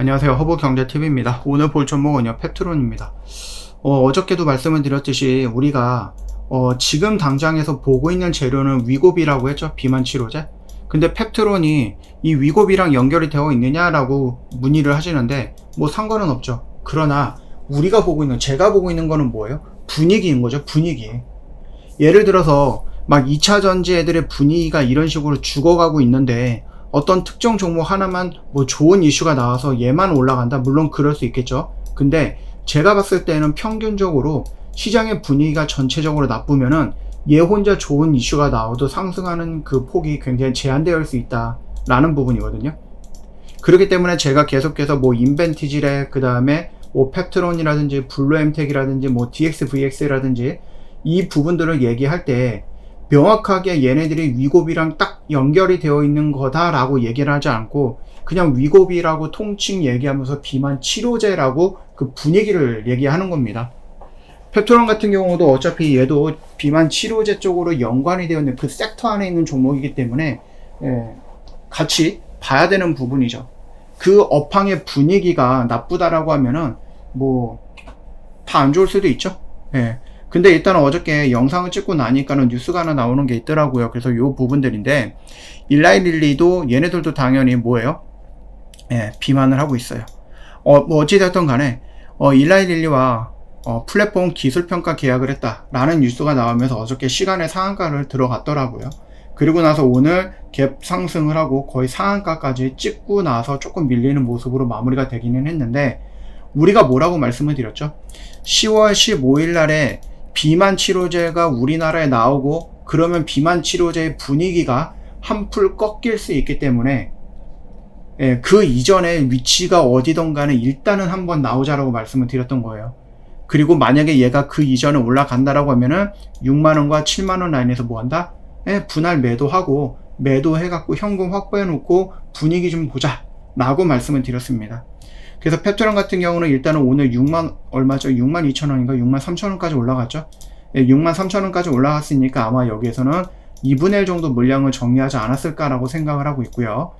안녕하세요. 허브경제TV입니다. 오늘 볼 종목은요, 페트론입니다. 어, 저께도 말씀을 드렸듯이 우리가 어, 지금 당장에서 보고 있는 재료는 위고비라고 했죠. 비만 치료제. 근데 펩트론이 이 위고비랑 연결이 되어 있느냐라고 문의를 하시는데 뭐 상관은 없죠. 그러나 우리가 보고 있는 제가 보고 있는 거는 뭐예요? 분위기인 거죠. 분위기. 예를 들어서 막 2차 전지 애들의 분위기가 이런 식으로 죽어가고 있는데 어떤 특정 종목 하나만 뭐 좋은 이슈가 나와서 얘만 올라간다? 물론 그럴 수 있겠죠. 근데 제가 봤을 때는 평균적으로 시장의 분위기가 전체적으로 나쁘면은 얘 혼자 좋은 이슈가 나와도 상승하는 그 폭이 굉장히 제한되어 수 있다라는 부분이거든요. 그렇기 때문에 제가 계속해서 뭐 인벤티지레 그 다음에 뭐 펩트론이라든지 블루엠텍이라든지 뭐 DXVX라든지 이 부분들을 얘기할 때 명확하게 얘네들이 위고비랑 딱 연결이 되어 있는 거다라고 얘기를 하지 않고 그냥 위고비라고 통칭 얘기하면서 비만 치료제라고 그 분위기를 얘기하는 겁니다. 페트론 같은 경우도 어차피 얘도 비만 치료제 쪽으로 연관이 되어 있는 그 섹터 안에 있는 종목이기 때문에 예, 같이 봐야 되는 부분이죠. 그 업황의 분위기가 나쁘다라고 하면은 뭐 다 안 좋을 수도 있죠. 예. 근데 일단 어저께 영상을 찍고 나니까는 뉴스가 하나 나오는 게 있더라고요. 그래서 요 부분들인데 일라이 릴리도 얘네들도 당연히 뭐예요? 예, 비만을 하고 있어요. 어, 뭐 어찌됐든 간에 어, 일라이 릴리와 어, 플랫폼 기술평가 계약을 했다라는 뉴스가 나오면서 어저께 시간의 상한가를 들어갔더라고요. 그리고 나서 오늘 갭 상승을 하고 거의 상한가까지 찍고 나서 조금 밀리는 모습으로 마무리가 되기는 했는데 우리가 뭐라고 말씀을 드렸죠? 10월 15일 날에 비만 치료제가 우리나라에 나오고 그러면 비만 치료제의 분위기가 한풀 꺾일 수 있기 때문에 예, 그 이전에 위치가 어디던가는 일단은 한번 나오자라고 말씀을 드렸던 거예요. 그리고 만약에 얘가 그 이전에 올라간다라고 하면은 6만원과 7만원 라인에서 뭐 한다? 예, 분할 매도하고 매도해갖고 현금 확보해놓고 분위기 좀 보자. 라고 말씀을 드렸습니다. 그래서 페트론 같은 경우는 일단은 오늘 6만 얼마죠? 6만 2천 원인가 6만 3천 원까지 올라갔죠. 예, 6만 3천 원까지 올라갔으니까 아마 여기에서는 2분의 1 정도 물량을 정리하지 않았을까라고 생각을 하고 있고요.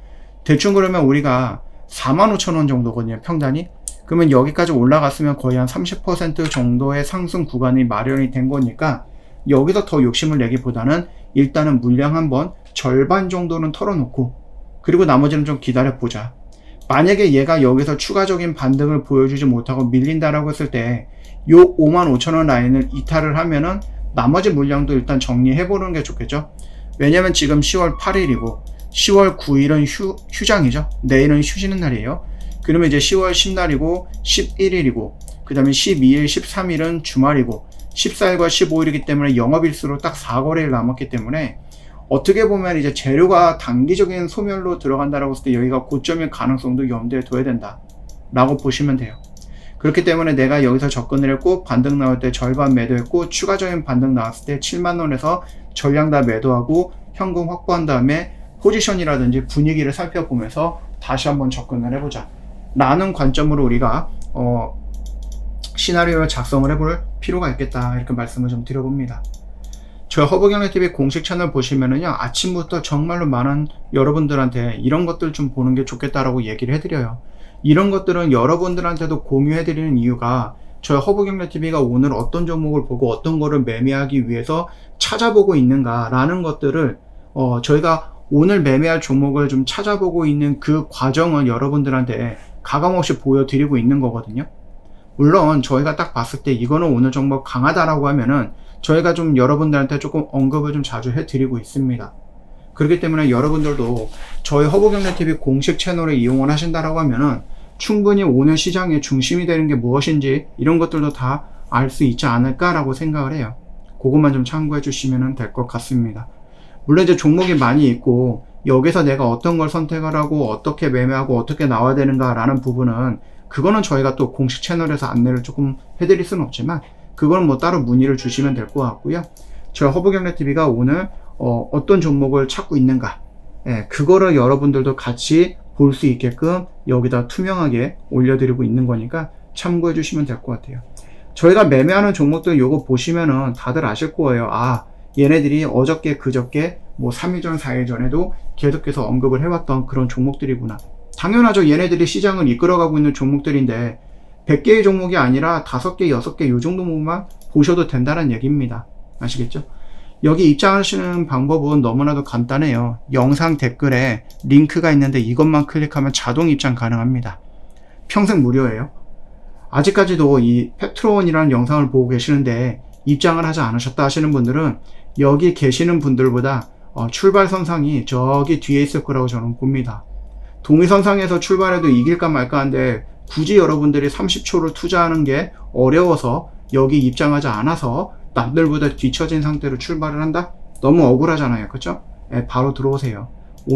대충 그러면 우리가 4만 5천 원 정도거든요. 평단이. 그러면 여기까지 올라갔으면 거의 한 30% 정도의 상승 구간이 마련이 된 거니까 여기서 더 욕심을 내기보다는 일단은 물량 한번 절반 정도는 털어놓고 그리고 나머지는 좀 기다려 보자. 만약에 얘가 여기서 추가적인 반등을 보여주지 못하고 밀린다라고 했을 때 요 5만 5천 원 라인을 이탈을 하면은 나머지 물량도 일단 정리해 보는 게 좋겠죠. 왜냐면 지금 10월 8일이고 10월 9일은 휴, 휴장이죠. 내일은 쉬시는 날이에요. 그러면 이제 10월 10날이고 11일이고 그 다음에 12일, 13일은 주말이고 14일과 15일이기 때문에 영업일수로 딱 4거래일 남았기 때문에 어떻게 보면 이제 재료가 단기적인 소멸로 들어간다라고 했을 때 여기가 고점일 가능성도 염두에 둬야 된다. 라고 보시면 돼요. 그렇기 때문에 내가 여기서 접근을 했고 반등 나올 때 절반 매도했고 추가적인 반등 나왔을 때 7만 원에서 전량 다 매도하고 현금 확보한 다음에 포지션이라든지 분위기를 살펴보면서 다시 한번 접근을 해보자. 라는 관점으로 우리가 어, 시나리오를 작성을 해볼 필요가 있겠다. 이렇게 말씀을 좀 드려봅니다. 저희 허브경제TV 공식 채널 보시면은요, 아침부터 정말로 많은 여러분들한테 이런 것들 좀 보는 게 좋겠다라고 얘기를 해드려요. 이런 것들은 여러분들한테도 공유해드리는 이유가 저희 허브경제TV가 오늘 어떤 종목을 보고 어떤 거를 매매하기 위해서 찾아보고 있는가라는 것들을 어, 저희가 오늘 매매할 종목을 좀 찾아보고 있는 그 과정을 여러분들한테 가감없이 보여드리고 있는 거거든요. 물론 저희가 딱 봤을 때 이거는 오늘 종목 강하다라고 하면은 저희가 좀 여러분들한테 조금 언급을 좀 자주 해드리고 있습니다. 그렇기 때문에 여러분들도 저희 허브경제TV 공식 채널을 이용을 하신다라고 하면은 충분히 오늘 시장의 중심이 되는 게 무엇인지 이런 것들도 다 알 수 있지 않을까라고 생각을 해요. 그것만 좀 참고해 주시면 될 것 같습니다. 물론 이제 종목이 많이 있고 여기서 내가 어떤 걸 선택을 하고 어떻게 매매하고 어떻게 나와야 되는가라는 부분은 그거는 저희가 또 공식 채널에서 안내를 조금 해드릴 수는 없지만 그건 뭐 따로 문의를 주시면 될 것 같고요. 저희 허브경제TV가 오늘 어, 떤 종목을 찾고 있는가 예, 그거를 여러분들도 같이 볼 수 있게끔 여기다 투명하게 올려드리고 있는 거니까 참고해 주시면 될 것 같아요. 저희가 매매하는 종목들 요거 보시면은 다들 아실 거예요. 아, 얘네들이 어저께 그저께 뭐 3일 전, 4일 전에도 계속해서 언급을 해왔던 그런 종목들이구나. 당연하죠. 얘네들이 시장을 이끌어가고 있는 종목들인데 100개의 종목이 아니라 5개, 6개 요 정도만 보셔도 된다는 얘기입니다. 아시겠죠? 여기 입장하시는 방법은 너무나도 간단해요. 영상 댓글에 링크가 있는데 이것만 클릭하면 자동 입장 가능합니다. 평생 무료예요. 아직까지도 이 페트론이라는 영상을 보고 계시는데 입장을 하지 않으셨다 하시는 분들은 여기 계시는 분들보다 어, 출발선상이 저기 뒤에 있을 거라고 저는 봅니다. 동의선상에서 출발해도 이길까 말까 한데 굳이 여러분들이 30초를 투자하는 게 어려워서 여기 입장하지 않아서 남들보다 뒤처진 상태로 출발을 한다? 너무 억울하잖아요. 그쵸? 예, 바로 들어오세요.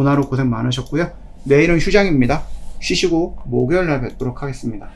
하루 고생 많으셨고요. 내일은 휴장입니다. 쉬시고 목요일 날 뵙도록 하겠습니다.